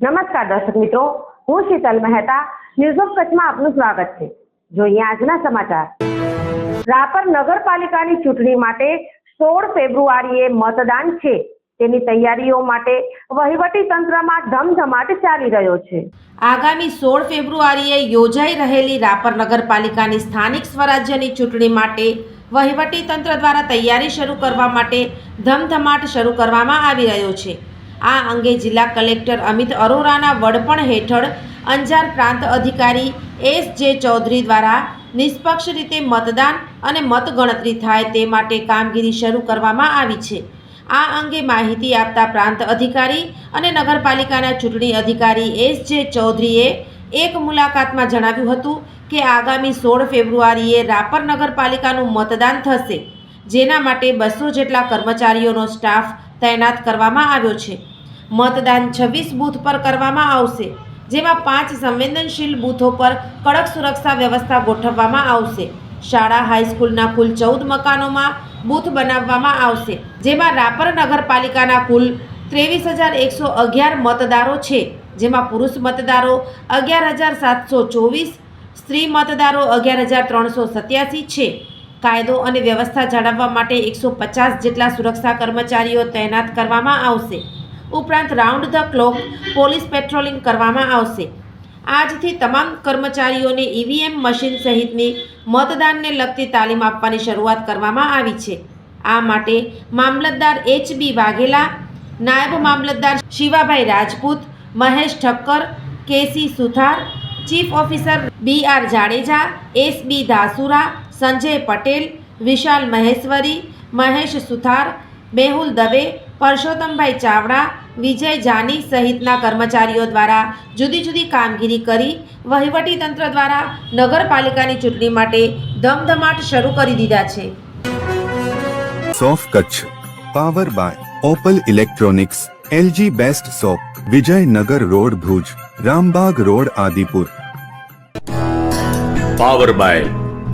નમસ્કાર દર્શક મિત્રો, હું શીતલ મહેતા ન્યૂઝ ઓફ કચ્છમાં આપનું સ્વાગત છે. જોઈએ આજના સમાચાર. રાપર નગરપાલિકાની ચૂંટણી માટે સોળ ફેબ્રુઆરીએ મતદાન છે. તેની તૈયારીઓ માટે વહીવટી તંત્રમાં ધમધમાટ ચાલી રહ્યો છે. આગામી સોળ ફેબ્રુઆરીએ યોજાઈ રહેલી રાપર નગરપાલિકાની સ્થાનિક સ્વરાજ્યની ચૂંટણી માટે વહીવટી તંત્ર દ્વારા તૈયારી શરૂ કરવા માટે ધમધમાટ શરૂ કરવામાં આવી રહ્યો છે. આ અંગે જિલ્લા કલેક્ટર અમિત અરોરાના વડપણ હેઠળ અંજાર પ્રાંત અધિકારી એસ જે ચૌધરી દ્વારા નિષ્પક્ષ રીતે મતદાન અને મતગણતરી થાય તે માટે કામગીરી શરૂ કરવામાં આવી છે. આ અંગે માહિતી આપતા પ્રાંત અધિકારી અને નગરપાલિકાના ચૂંટણી અધિકારી એસ જે ચૌધરીએ એક મુલાકાતમાં જણાવ્યું હતું કે આગામી સોળ ફેબ્રુઆરીએ રાપર નગરપાલિકાનું મતદાન થશે, જેના માટે બસો જેટલા કર્મચારીઓનો સ્ટાફ તૈનાત કરવામાં આવ્યો છે. મતદાન છવ્વીસ બૂથ પર કરવામાં આવશે, જેમાં પાંચ સંવેદનશીલ બૂથો પર કડક સુરક્ષા વ્યવસ્થા ગોઠવવામાં આવશે. શાળા, હાઈસ્કૂલના કુલ ચૌદ મકાનોમાં બૂથ બનાવવામાં આવશે, જેમાં રાપર નગરપાલિકાના કુલ ત્રેવીસ હજાર એકસો અગિયાર મતદારો છે, જેમાં પુરુષ મતદારો અગિયાર હજાર સાતસો ચોવીસ, સ્ત્રી મતદારો અગિયાર હજાર ત્રણસો સત્યાસી છે. કાયદો અને વ્યવસ્થા જાળવવા માટે એકસો પચાસ જેટલા સુરક્ષા કર્મચારીઓ તૈનાત કરવામાં આવશે. ઉપરાંત round the clock police patrolling કરવામાં આવશે. આજથી તમામ કર્મચારીઓને ઈવીએમ મશીન સહિતની મતદાનને લગતી તાલીમ આપવાની શરૂઆત કરવામાં આવી છે. આ માટે મામલતદાર એચ બી વાઘેલા, નાયબ mamlatdar Shivabhai Rajput, Mahesh Thakkar K C Suthar, chief officer B R Jadeja, S B Dhasura Sanjay Patel Vishal Maheshwari Mahesh Suthar Mehul Dave Parsottambhai Chavda Vijay Jani સહિતના કર્મચારીઓ દ્વારા જુદી જુદી કામગીરી કરી વહીવટી તંત્ર દ્વારા નગરપાલિકાની ચૂંટણી માટે ધમધમાટ શરૂ કરી દીધા છે. સોફ Kutch power by Opal electronics LG best shop Vijaynagar road Bhuj Rambag road Adipur. Power by